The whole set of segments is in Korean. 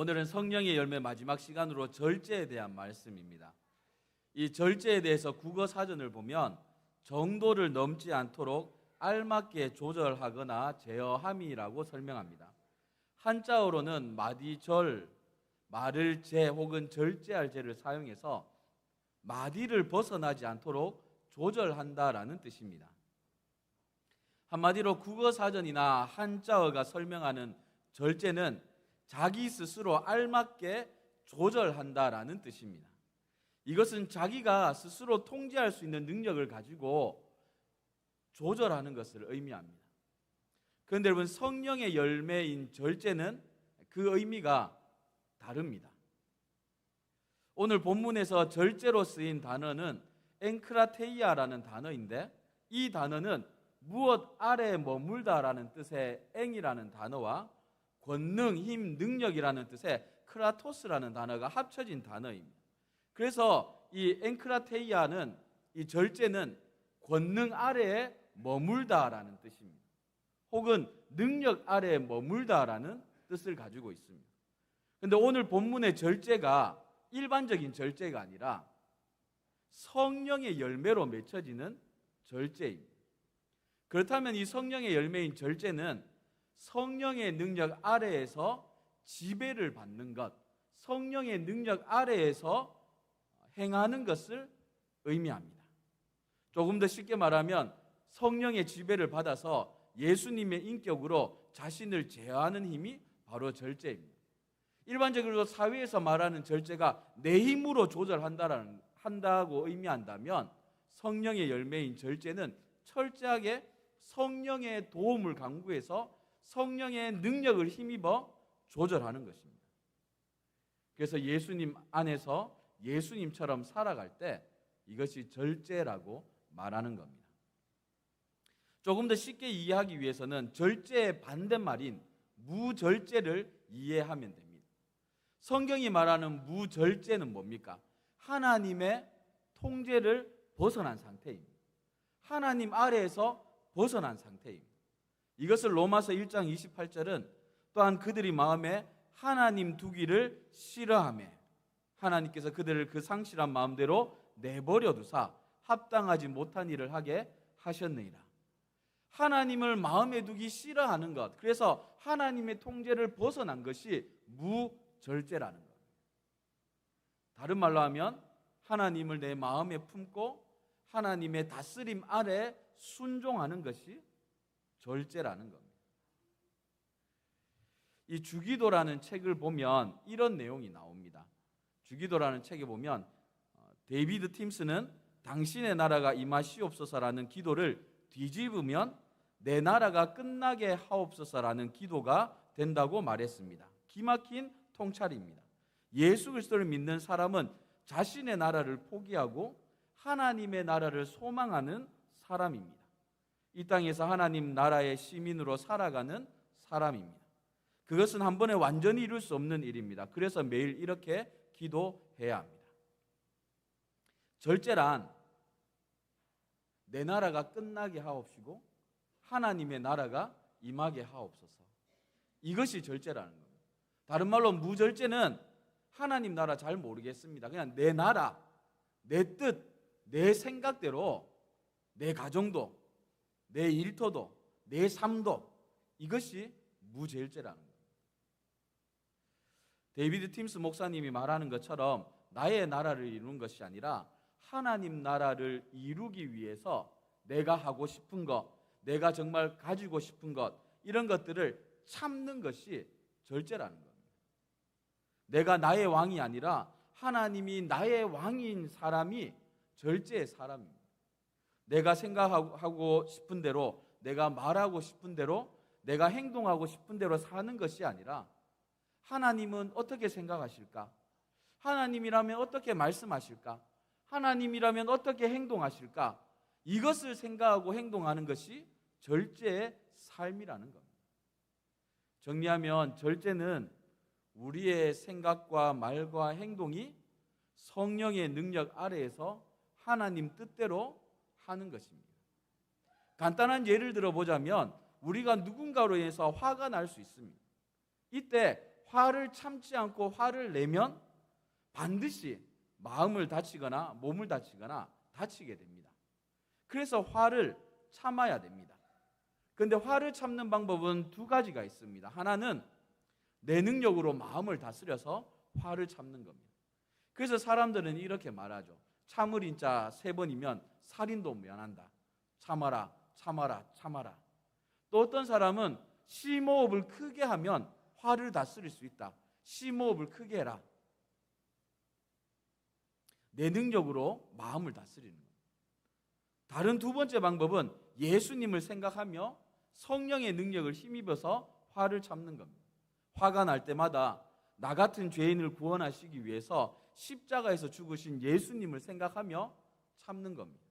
오늘은 성령의 열매 마지막 시간으로 절제에 대한 말씀입니다. 이 절제에 대해서 국어 사전을 보면 정도를 넘지 않도록 알맞게 조절하거나 제어함이라고 설명합니다. 한자어로는 마디절, 말을 제 혹은 절제할 제를 사용해서 마디를 벗어나지 않도록 조절한다라는 뜻입니다. 한마디로 국어 사전이나 한자어가 설명하는 절제는 자기 스스로 알맞게 조절한다라는 뜻입니다. 이것은 자기가 스스로 통제할 수 있는 능력을 가지고 조절하는 것을 의미합니다. 그런데 여러분 성령의 열매인 절제는 그 의미가 다릅니다. 오늘 본문에서 절제로 쓰인 단어는 앵크라테이아라는 단어인데 이 단어는 무엇 아래 머물다라는 뜻의 앵이라는 단어와 권능, 힘, 능력이라는 뜻의 크라토스라는 단어가 합쳐진 단어입니다. 그래서 이 앵크라테이아는 이 절제는 권능 아래에 머물다라는 뜻입니다. 혹은 능력 아래에 머물다라는 뜻을 가지고 있습니다. 근데 오늘 본문의 절제가 일반적인 절제가 아니라 성령의 열매로 맺혀지는 절제입니다. 그렇다면 이 성령의 열매인 절제는 성령의 능력 아래에서 지배를 받는 것, 성령의 능력 아래에서 행하는 것을 의미합니다. 조금 더 쉽게 말하면 성령의 지배를 받아서 예수님의 인격으로 자신을 제어하는 힘이 바로 절제입니다. 일반적으로 사회에서 말하는 절제가 내 힘으로 조절한다라는 한다고 의미한다면 성령의 열매인 절제는 철저하게 성령의 도움을 강구해서 성령의 능력을 힘입어 조절하는 것입니다. 그래서 예수님 안에서 예수님처럼 살아갈 때 이것이 절제라고 말하는 겁니다. 조금 더 쉽게 이해하기 위해서는 절제의 반대말인 무절제를 이해하면 됩니다. 성경이 말하는 무절제는 뭡니까? 하나님의 통제를 벗어난 상태입니다. 하나님 아래에서 벗어난 상태입니다. 이것을 로마서 1장 28절은 또한 그들이 마음에 하나님 두기를 싫어하며 하나님께서 그들을 그 상실한 마음대로 내버려 두사 합당하지 못한 일을 하게 하셨느니라. 하나님을 마음에 두기 싫어하는 것. 그래서 하나님의 통제를 벗어난 것이 무절제라는 것. 다른 말로 하면 하나님을 내 마음에 품고 하나님의 다스림 아래 순종하는 것이 절제라는 겁니다. 이 주기도라는 책을 보면 이런 내용이 나옵니다. 주기도라는 책에 보면 어, 데이비드 팀스는 당신의 나라가 임하시옵소서라는 기도를 뒤집으면 내 나라가 끝나게 하옵소서라는 기도가 된다고 말했습니다. 기막힌 통찰입니다. 예수 그리스도를 믿는 사람은 자신의 나라를 포기하고 하나님의 나라를 소망하는 사람입니다. 이 땅에서 하나님 나라의 시민으로 살아가는 사람입니다. 그것은 한 번에 완전히 이룰 수 없는 일입니다. 그래서 매일 이렇게 기도해야 합니다. 절제란 내 나라가 끝나게 하옵시고 하나님의 나라가 임하게 하옵소서. 이것이 절제라는 겁니다. 다른 말로 무절제는 하나님 나라 잘 모르겠습니다. 그냥 내 나라, 내 뜻, 내 생각대로 내 가정도, 내 일터도, 내 삶도 이것이 무절제라는 겁니다. 데이비드 팀스 목사님이 말하는 것처럼 나의 나라를 이루는 것이 아니라 하나님 나라를 이루기 위해서 내가 하고 싶은 것, 내가 정말 가지고 싶은 것, 이런 것들을 참는 것이 절제라는 겁니다. 내가 나의 왕이 아니라 하나님이 나의 왕인 사람이 절제의 사람입니다. 내가 생각하고 싶은 대로, 내가 말하고 싶은 대로, 내가 행동하고 싶은 대로 사는 것이 아니라 하나님은 어떻게 생각하실까? 하나님이라면 어떻게 말씀하실까? 하나님이라면 어떻게 행동하실까? 이것을 생각하고 행동하는 것이 절제의 삶이라는 겁니다. 정리하면 절제는 우리의 생각과 말과 행동이 성령의 능력 아래에서 하나님 뜻대로 하는 것입니다. 간단한 예를 들어 보자면 우리가 누군가로 인해서 화가 날 수 있습니다. 이때 화를 참지 않고 화를 내면 반드시 마음을 다치거나 몸을 다치거나 다치게 됩니다. 그래서 화를 참아야 됩니다. 근데 화를 참는 방법은 두 가지가 있습니다. 하나는 내 능력으로 마음을 다스려서 화를 참는 겁니다. 그래서 사람들은 이렇게 말하죠. 참을 인자 세 번이면 살인도 면한다. 참아라, 참아라, 참아라. 또 어떤 사람은 심호흡을 크게 하면 화를 다스릴 수 있다. 심호흡을 크게 해라. 내 능력으로 마음을 다스리는 것. 다른 두 번째 방법은 예수님을 생각하며 성령의 능력을 힘입어서 화를 참는 겁니다. 화가 날 때마다 나 같은 죄인을 구원하시기 위해서 십자가에서 죽으신 예수님을 생각하며 참는 겁니다.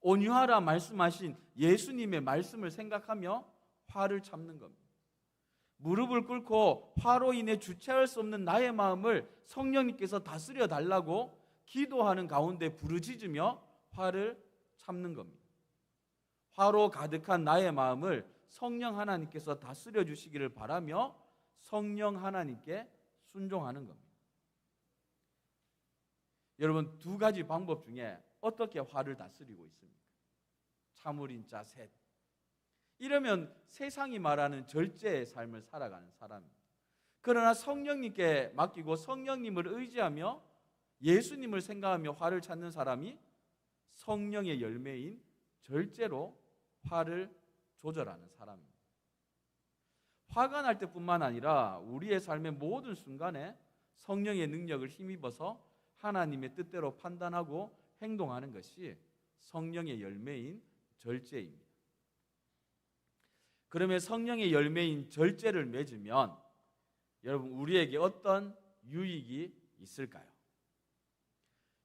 온유하라 말씀하신 예수님의 말씀을 생각하며 화를 참는 겁니다. 무릎을 꿇고 화로 인해 주체할 수 없는 나의 마음을 성령님께서 다스려 달라고 기도하는 가운데 부르짖으며 화를 참는 겁니다. 화로 가득한 나의 마음을 성령 하나님께서 다스려 주시기를 바라며 성령 하나님께 순종하는 겁니다. 여러분 두 가지 방법 중에 어떻게 화를 다스리고 있습니까? 참을인 자 셋. 이러면 세상이 말하는 절제의 삶을 살아가는 사람입니다. 그러나 성령님께 맡기고 성령님을 의지하며 예수님을 생각하며 화를 찾는 사람이 성령의 열매인 절제로 화를 조절하는 사람입니다. 화가 날 때뿐만 아니라 우리의 삶의 모든 순간에 성령의 능력을 힘입어서 하나님의 뜻대로 판단하고 행동하는 것이 성령의 열매인 절제입니다. 그러면 성령의 열매인 절제를 맺으면 여러분 우리에게 어떤 유익이 있을까요?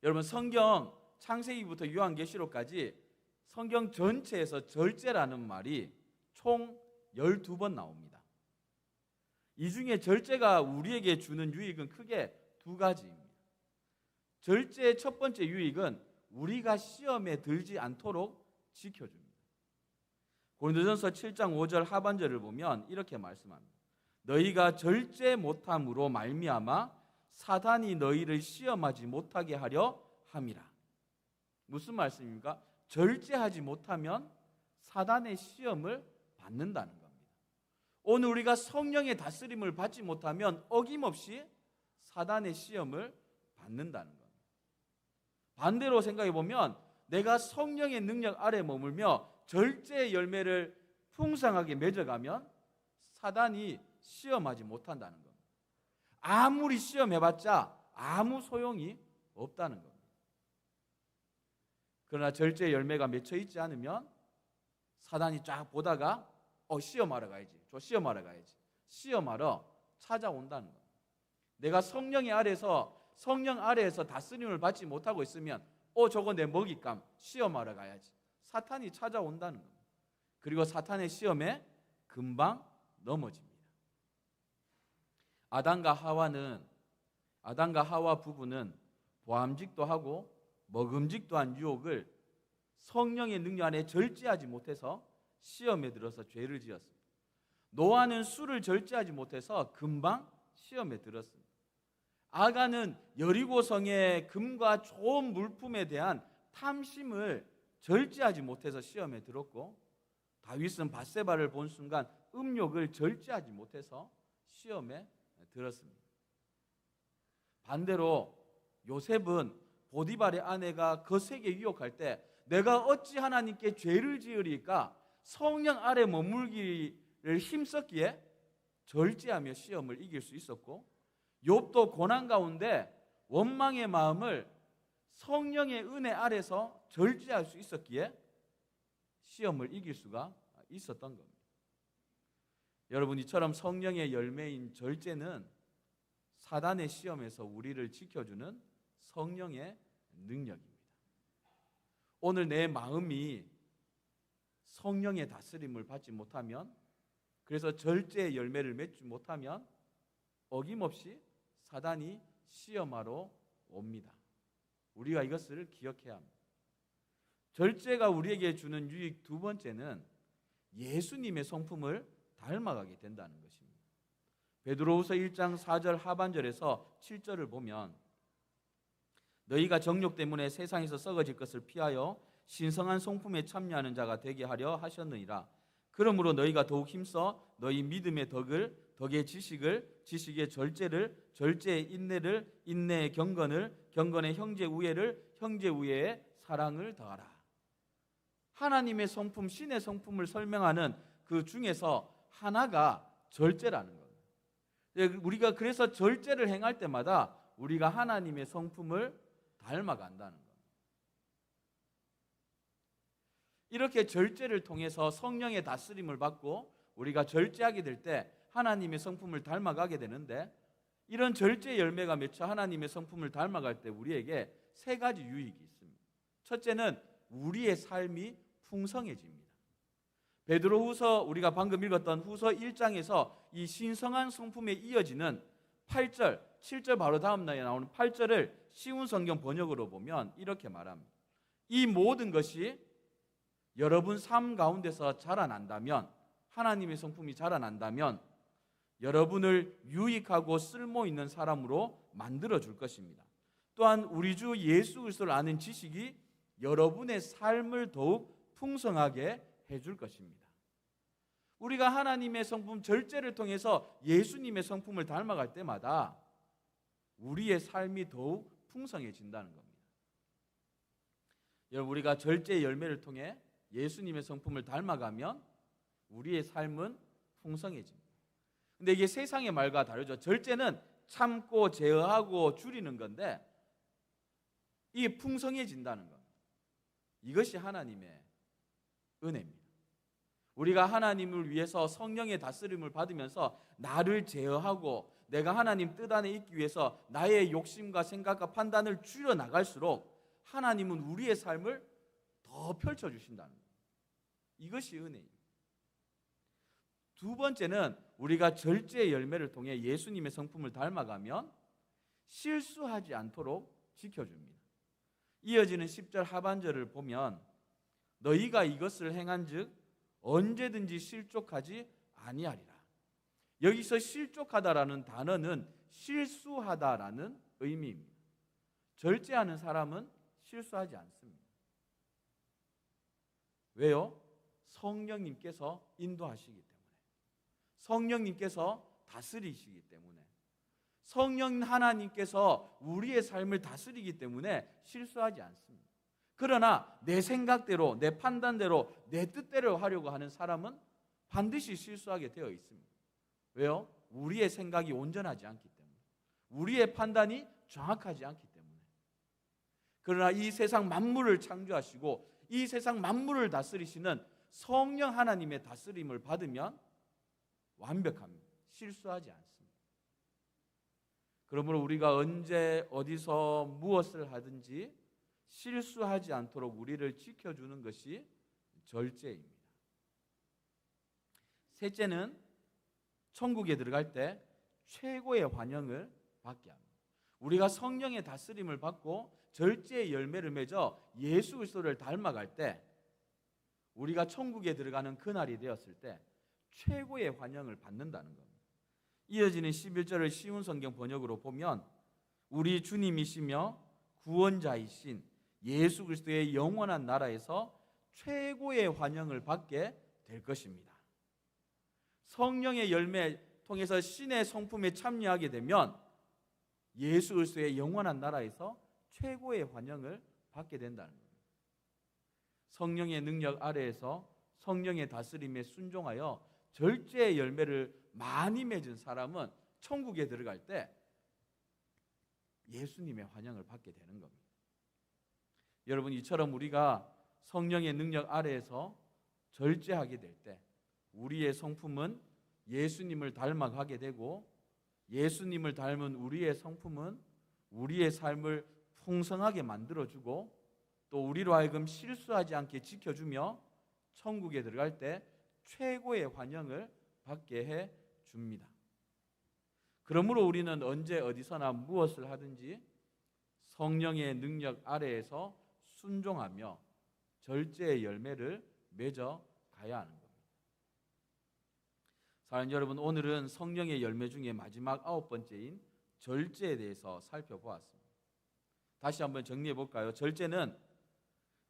여러분 성경 창세기부터 요한계시록까지 성경 전체에서 절제라는 말이 총 12번 나옵니다. 이 중에 절제가 우리에게 주는 유익은 크게 두 가지입니다. 절제의 첫 번째 유익은 우리가 시험에 들지 않도록 지켜줍니다. 고린도전서 7장 5절 하반절을 보면 이렇게 말씀합니다. 너희가 절제 못함으로 말미암아 사단이 너희를 시험하지 못하게 하려 함이라. 무슨 말씀입니까? 절제하지 못하면 사단의 시험을 받는다는 겁니다. 오늘 우리가 성령의 다스림을 받지 못하면 어김없이 사단의 시험을 받는다는. 반대로 생각해 보면 내가 성령의 능력 아래 머물며 절제의 열매를 풍성하게 맺어가면 사단이 시험하지 못한다는 겁니다. 아무리 시험해봤자 아무 소용이 없다는 겁니다. 그러나 절제 열매가 맺혀 있지 않으면 사단이 쫙 보다가 어 시험하러 가야지. 저 시험하러 가야지. 시험하러 찾아온다는 겁니다. 내가 성령의 아래서 성령 아래에서 다스림을 받지 못하고 있으면 어 저거 내 먹잇감 시험하러 가야지. 사탄이 찾아온다는 겁니다. 그리고 사탄의 시험에 금방 넘어집니다. 아담과 하와는 아담과 하와 부부는 보암직도 하고 먹음직도 한 유혹을 성령의 능력 안에 절제하지 못해서 시험에 들어서 죄를 지었습니다. 노아는 술을 절제하지 못해서 금방 시험에 들었습니다. 아가는 여리고성의 금과 좋은 물품에 대한 탐심을 절제하지 못해서 시험에 들었고 다윗은 바세바를 본 순간 음욕을 절제하지 못해서 시험에 들었습니다. 반대로 요셉은 보디발의 아내가 거세게 유혹할 때 내가 어찌 하나님께 죄를 지으리까 성령 아래 머물기를 힘썼기에 절제하며 시험을 이길 수 있었고 욥도 고난 가운데 원망의 마음을 성령의 은혜 아래서 절제할 수 있었기에 시험을 이길 수가 있었던 겁니다. 여러분 이처럼 성령의 열매인 절제는 사단의 시험에서 우리를 지켜주는 성령의 능력입니다. 오늘 내 마음이 성령의 다스림을 받지 못하면 그래서 절제의 열매를 맺지 못하면 어김없이 사단이 시험하러 옵니다. 우리가 이것을 기억해야 합니다. 절제가 우리에게 주는 유익 두 번째는 예수님의 성품을 닮아가게 된다는 것입니다. 베드로후서 1장 4절 하반절에서 7절을 보면 너희가 정욕 때문에 세상에서 썩어질 것을 피하여 신성한 성품에 참여하는 자가 되게 하려 하셨느니라. 그러므로 너희가 더욱 힘써 너희 믿음의 덕을 덕의 지식을 지식의 절제를 절제의 인내를 인내의 경건을 경건의 형제 우애를 형제 우애의 사랑을 더하라. 하나님의 성품 신의 성품을 설명하는 그 중에서 하나가 절제라는 거예요. 예, 우리가 그래서 절제를 행할 때마다 우리가 하나님의 성품을 닮아간다는 거예요. 이렇게 절제를 통해서 성령의 다스림을 받고 우리가 절제하게 될 때 하나님의 성품을 닮아가게 되는데 이런 절제 열매가 맺혀 하나님의 성품을 닮아갈 때 우리에게 세 가지 유익이 있습니다. 첫째는 우리의 삶이 풍성해집니다. 베드로후서 우리가 방금 읽었던 후서 1장에서 이 신성한 성품에 이어지는 8절, 7절 바로 다음 날에 나오는 8절을 쉬운 성경 번역으로 보면 이렇게 말합니다. 이 모든 것이 여러분 삶 가운데서 자라난다면 하나님의 성품이 자라난다면 여러분을 유익하고 쓸모 있는 사람으로 만들어 줄 것입니다. 또한 우리 주 예수 그리스도를 아는 지식이 여러분의 삶을 더욱 풍성하게 해줄 것입니다. 우리가 하나님의 성품 절제를 통해서 예수님의 성품을 닮아갈 때마다 우리의 삶이 더욱 풍성해진다는 겁니다. 여러분 우리가 절제 열매를 통해 예수님의 성품을 닮아가면 우리의 삶은 풍성해집니다. 근데 이게 세상의 말과 다르죠. 절제는 참고 제어하고 줄이는 건데 이게 풍성해진다는 것. 이것이 하나님의 은혜입니다. 우리가 하나님을 위해서 성령의 다스림을 받으면서 나를 제어하고 내가 하나님 뜻 안에 있기 위해서 나의 욕심과 생각과 판단을 줄여 나갈수록 하나님은 우리의 삶을 더 펼쳐 주신다는 거예요. 이것이 은혜입니다. 두 번째는 우리가 절제의 열매를 통해 예수님의 성품을 닮아가면 실수하지 않도록 지켜줍니다. 이어지는 10절 하반절을 보면 너희가 이것을 행한즉 언제든지 실족하지 아니하리라. 여기서 실족하다라는 단어는 실수하다라는 의미입니다. 절제하는 사람은 실수하지 않습니다. 왜요? 성령님께서 인도하시기 때문에. 성령님께서 다스리시기 때문에. 성령 하나님께서 우리의 삶을 다스리기 때문에 실수하지 않습니다. 그러나 내 생각대로, 내 판단대로, 내 뜻대로 하려고 하는 사람은 반드시 실수하게 되어 있습니다. 왜요? 우리의 생각이 온전하지 않기 때문에. 우리의 판단이 정확하지 않기 때문에. 그러나 이 세상 만물을 창조하시고 이 세상 만물을 다스리시는 성령 하나님의 다스림을 받으면 완벽합니다. 실수하지 않습니다. 그러므로 우리가 언제 어디서 무엇을 하든지 실수하지 않도록 우리를 지켜주는 것이 절제입니다. 셋째는 천국에 들어갈 때 최고의 환영을 받게 합니다. 우리가 성령의 다스림을 받고 절제의 열매를 맺어 예수 그리스도를 닮아갈 때 우리가 천국에 들어가는 그날이 되었을 때 최고의 환영을 받는다는 겁니다. 이어지는 11절을 쉬운 성경 번역으로 보면 우리 주님이시며 구원자이신 예수 그리스도의 영원한 나라에서 최고의 환영을 받게 될 것입니다. 성령의 열매 통해서 신의 성품에 참여하게 되면 예수 그리스도의 영원한 나라에서 최고의 환영을 받게 된다는 겁니다. 성령의 능력 아래에서 성령의 다스림에 순종하여 절제의 열매를 많이 맺은 사람은 천국에 들어갈 때 예수님의 환영을 받게 되는 겁니다. 여러분 이처럼 우리가 성령의 능력 아래에서 절제하게 될 때 우리의 성품은 예수님을 닮아가게 되고 예수님을 닮은 우리의 성품은 우리의 삶을 풍성하게 만들어주고 또 우리로 하여금 실수하지 않게 지켜주며 천국에 들어갈 때 최고의 환영을 받게 해 줍니다. 그러므로 우리는 언제 어디서나 무엇을 하든지 성령의 능력 아래에서 순종하며 절제의 열매를 맺어 가야 하는 겁니다. 사랑하는 여러분, 오늘은 성령의 열매 중에 마지막 아홉 번째인 절제에 대해서 살펴보았습니다. 다시 한번 정리해 볼까요? 절제는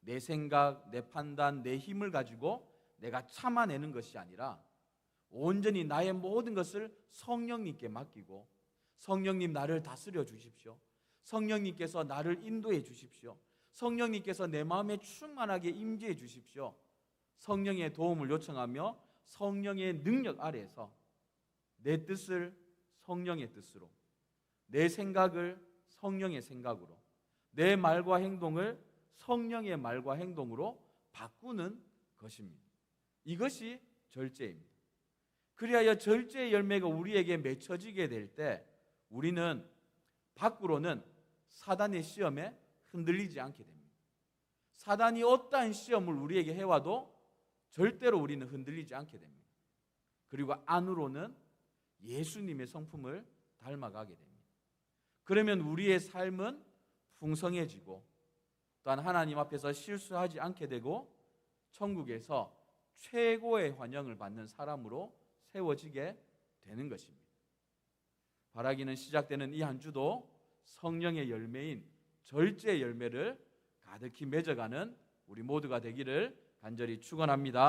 내 생각, 내 판단, 내 힘을 가지고 내가 참아내는 것이 아니라 온전히 나의 모든 것을 성령님께 맡기고 성령님 나를 다스려 주십시오. 성령님께서 나를 인도해 주십시오. 성령님께서 내 마음에 충만하게 임재해 주십시오. 성령의 도움을 요청하며 성령의 능력 아래에서 내 뜻을 성령의 뜻으로, 내 생각을 성령의 생각으로, 내 말과 행동을 성령의 말과 행동으로 바꾸는 것입니다. 이것이 절제입니다. 그리하여 절제의 열매가 우리에게 맺혀지게 될 때 우리는 밖으로는 사단의 시험에 흔들리지 않게 됩니다. 사단이 어떠한 시험을 우리에게 해와도 절대로 우리는 흔들리지 않게 됩니다. 그리고 안으로는 예수님의 성품을 닮아가게 됩니다. 그러면 우리의 삶은 풍성해지고 또한 하나님 앞에서 실수하지 않게 되고 천국에서 최고의 환영을 받는 사람으로 세워지게 되는 것입니다. 바라기는 시작되는 이 한 주도 성령의 열매인 절제의 열매를 가득히 맺어가는 우리 모두가 되기를 간절히 축원합니다.